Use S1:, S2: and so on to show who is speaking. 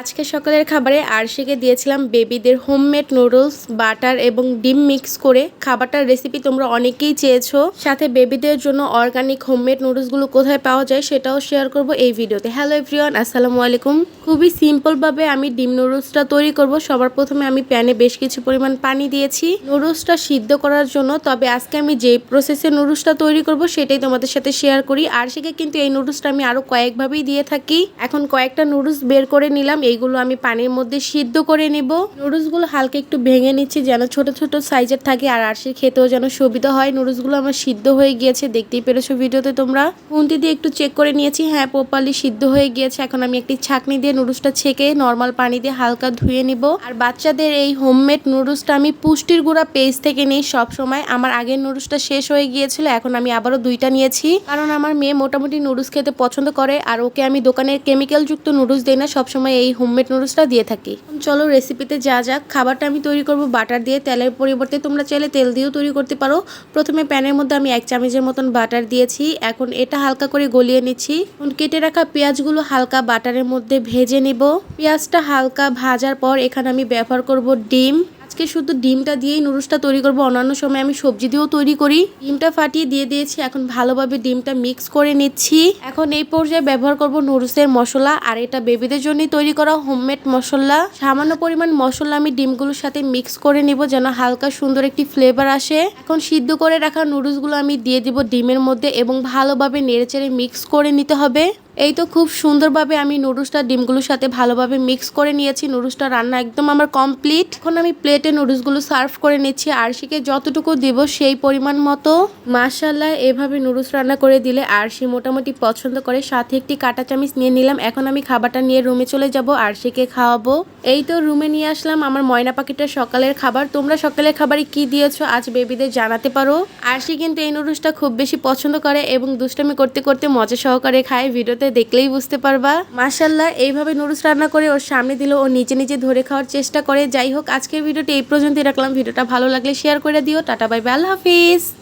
S1: আজকে সকালের খাবারে আরশিকে দিয়েছিলাম বেবিদের হোমমেড নুডলস, বাটার এবং ডিম মিক্স করে। খাবারটার রেসিপি তোমরা অনেকেই চেয়েছো। সাথে বেবিদের জন্য অর্গানিক হোমমেড নুডলসগুলো কোথায় পাওয়া যায় সেটাও শেয়ার করব এই ভিডিওতে। হ্যালো এভরিওয়ান আসসালামু আলাইকুম। খুবই সিম্পলভাবে আমি ডিম নুডলসটা তৈরি করব। সবার প্রথমে আমি প্যানে বেশ কিছু পরিমাণ পানি দিয়েছি। নুডলসটা সিদ্ধ করার জন্য, তবে আজকে আমি যে প্রসেসে নুডলসটা তৈরি করব সেটাই তোমাদের সাথে শেয়ার করি। আরশিকে কিন্তু এই নুডলসটা আমি আরও কয়েকভাবেই দিয়ে থাকি। এখন কয়েকটা নুডলস বের করে নিলাম। এইগুলো আমি পানির মধ্যে সিদ্ধ করে নিব। নুডলসগুলো হালকা একটু ভেঙে নিচ্ছি যেন ছোট ছোট সাইজের থাকে আর আরশির খেতেও যেন সুবিধা হয়। নুডলসগুলো আমার সিদ্ধ হয়ে গিয়েছে, দেখতেই পেরেছ ভিডিওতে তোমরা? খুন্তি দিয়ে একটু চেক করে নিয়েছি হ্যাঁ প্রপারলি সিদ্ধ হয়ে গিয়েছে। এখন আমি একটি ছাকনি দিয়ে নুডলসটা ছেঁকে নর্মাল পানি দিয়ে হালকা ধুয়ে নিব। আর বাচ্চাদের এই হোমমেড নুডলসটা আমি পুষ্টির গুঁড়া পেজ থেকে নিই সব সময় আমার আগের নুডলসটা শেষ হয়ে গিয়েছিল, এখন আমি আবারও দুইটা নিয়েছি। কারণ আমার মেয়ে মোটামুটি নুডলস খেতে পছন্দ করে, আর ওকে আমি দোকানের কেমিক্যাল যুক্ত নুডলস দিই না, সবসময় এই হোমমেড নুডলসটা দিয়ে থাকি। চলো রেসিপিতে যা যাক, খাবারটা আমি তৈরি করব বাটার দিয়ে। তেলের পরিবর্তে তোমরা চাইলে তেল দিয়েও তৈরি করতে পারো। প্রথমে প্যানের মধ্যে আমি এক চামচের মতন বাটার দিয়েছি। এখন এটা হালকা করে গলিয়ে নিচ্ছি। কেটে রাখা পেঁয়াজগুলো হালকা বাটারের মধ্যে ভেজে নিব। পেঁয়াজটা হালকা ভাজার পর এখানে আমি ব্যবহার করব ডিম। আজকে শুধু ডিমটা দিয়েই নুডলসটা তৈরি করব। অন্যান্য সময় আমি সবজি দিয়েও তৈরি করি। ডিমটা ফাটিয়ে দিয়ে দিয়েছি। এখন ভালোভাবে ডিমটা মিক্স করে নিচ্ছি। এখন এই পর্যায়ে ব্যবহার করব নুডলসের মশলা। আর এটা বেবিদের জন্যই তৈরি করা হোমমেড মশলা। সামান্য পরিমাণ মশলা আমি ডিমগুলোর সাথে মিক্স করে নিব যেন হালকা সুন্দর একটি ফ্লেভার আসে। এখন সিদ্ধ করে রাখা নুডলসগুলো আমি দিয়ে দিব ডিমের মধ্যে এবং ভালোভাবে নেড়েচেড়ে মিক্স করে নিতে হবে। এই তো খুব সুন্দরভাবে আমি নুডলসটা ডিমগুলোর সাথে ভালোভাবে মিক্স করে নিয়েছি। নুডলসটা রান্না একদম আমার কমপ্লিট এখন আমি প্লেটে নুডলসগুলো সার্ভ করে নিচ্ছি। আরশিকে যতটুকু দিব সেই পরিমাণ মতো। মাশাল্লাহ এভাবে নুডলস রান্না করে দিলে আরশি মোটামুটি পছন্দ করে। সাথে একটি কাটা চামিচ নিয়ে নিলাম। এখন আমি খাবারটা নিয়ে রুমে চলে যাব, আরশিকে খাওয়াবো। এই তো রুমে নিয়ে আসলাম আমার ময়না পাখিটার সকালের খাবার। তোমরা সকালের খাবারে কি দিয়েছ আজ বেবিদের জানাতে পারো। আরশি কিন্তু এই নুডলসটা খুব বেশি পছন্দ করে এবং দুষ্টামি করতে করতে মজা সহকারে খায়। ভিডিওতে দেখলেই বুঝতে পারবা। মাসাল্লাহ এইভাবে নুডলস রান্না করে ওর সামনে দিল, ও নিজে নিজে ধরে খাওয়ার চেষ্টা করে। যাই হোক, আজকের ভিডিওটি এই পর্যন্তই। রাখলাম। ভিডিওটা ভালো লাগলে শেয়ার করে দিও। টাটা বাই বাই আল্লাহ হাফিজ।